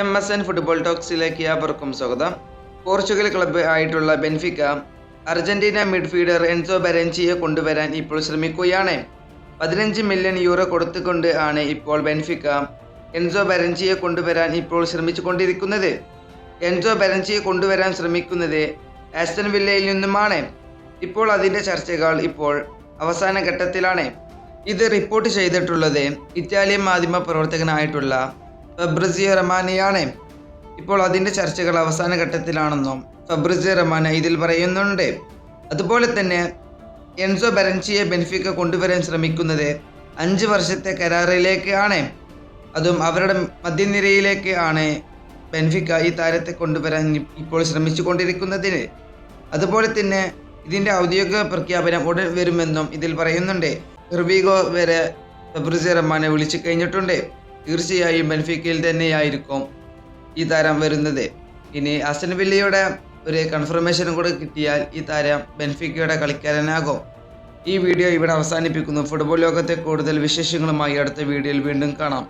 M S N football ടോക്സിലേക്ക് അവർക്കും സ്വാഗതം. പോർച്ചുഗൽ ക്ലബ്ബ് ആയിട്ടുള്ള ബെൻഫിക്ക അർജന്റീന മിഡ്ഫീൽഡർ എൻസോ ബെരൻസിയെ കൊണ്ടുവരാൻ ഇപ്പോൾ ശ്രമിക്കുകയാണ്. പതിനഞ്ച് മില്യൺ യൂറോ കൊടുത്തുകൊണ്ട് ആണ് ഇപ്പോൾ ബെൻഫിക്ക എൻസോ ബെരൻസിയെ കൊണ്ടുവരാൻ ഇപ്പോൾ ശ്രമിച്ചുകൊണ്ടിരിക്കുന്നത്. എൻസോ ബെരൻസിയെ കൊണ്ടുവരാൻ ശ്രമിക്കുന്നത് ആസ്റ്റൻ വില്ലയിൽ നിന്നുമാണ്. ഇപ്പോൾ അതിന്റെ ചർച്ചകൾ ഇപ്പോൾ അവസാന ഘട്ടത്തിലാണ്. ഇത് റിപ്പോർട്ട് ചെയ്തിട്ടുള്ളത് ഇറ്റാലിയൻ മാധ്യമ പ്രവർത്തകനായിട്ടുള്ള ഫബ്രിസിയോ റമാനിയാണ്. ഇപ്പോൾ അതിന്റെ ചർച്ചകൾ അവസാന ഘട്ടത്തിലാണെന്നും ഫബ്രിസിയോ റമാന ഇതിൽ പറയുന്നുണ്ട്. അതുപോലെ തന്നെ എൻസോ ബെറൻസിയെ ബെനിഫിക്ക കൊണ്ടുവരാൻ ശ്രമിക്കുന്നത് അഞ്ച് വർഷത്തെ കരാറിലേക്ക് ആണ് അതും അവരുടെ മധ്യനിരയിലേക്ക് ആണ് ബെൻഫിക്ക ഈ താരത്തെ കൊണ്ടുവരാൻ ഇപ്പോൾ ശ്രമിച്ചു കൊണ്ടിരിക്കുന്നതിന് അതുപോലെ തന്നെ ഇതിന്റെ ഔദ്യോഗിക പ്രഖ്യാപനം ഉടൻ വരുമെന്നും ഇതിൽ പറയുന്നുണ്ട്. റിവീഗോ വരെ ഫെബ്രിസി റഹ്മാനെ വിളിച്ചു കഴിഞ്ഞിട്ടുണ്ട്. തീർച്ചയായും ബെൻഫിക്കയിൽ തന്നെയായിരിക്കും ഈ താരം വരുന്നത്. ഇനി അസൻ വില്ലയുടെ ഒരു കൺഫർമേഷനും കൂടെ കിട്ടിയാൽ ഈ താരം ബെൻഫിക്കയുടെ കളിക്കാരനാകും. ഈ വീഡിയോ ഇവിടെ അവസാനിപ്പിക്കുന്നു. ഫുട്ബോൾ ലോകത്തെ കൂടുതൽ വിശേഷങ്ങളുമായി അടുത്ത വീഡിയോയിൽ വീണ്ടും കാണാം.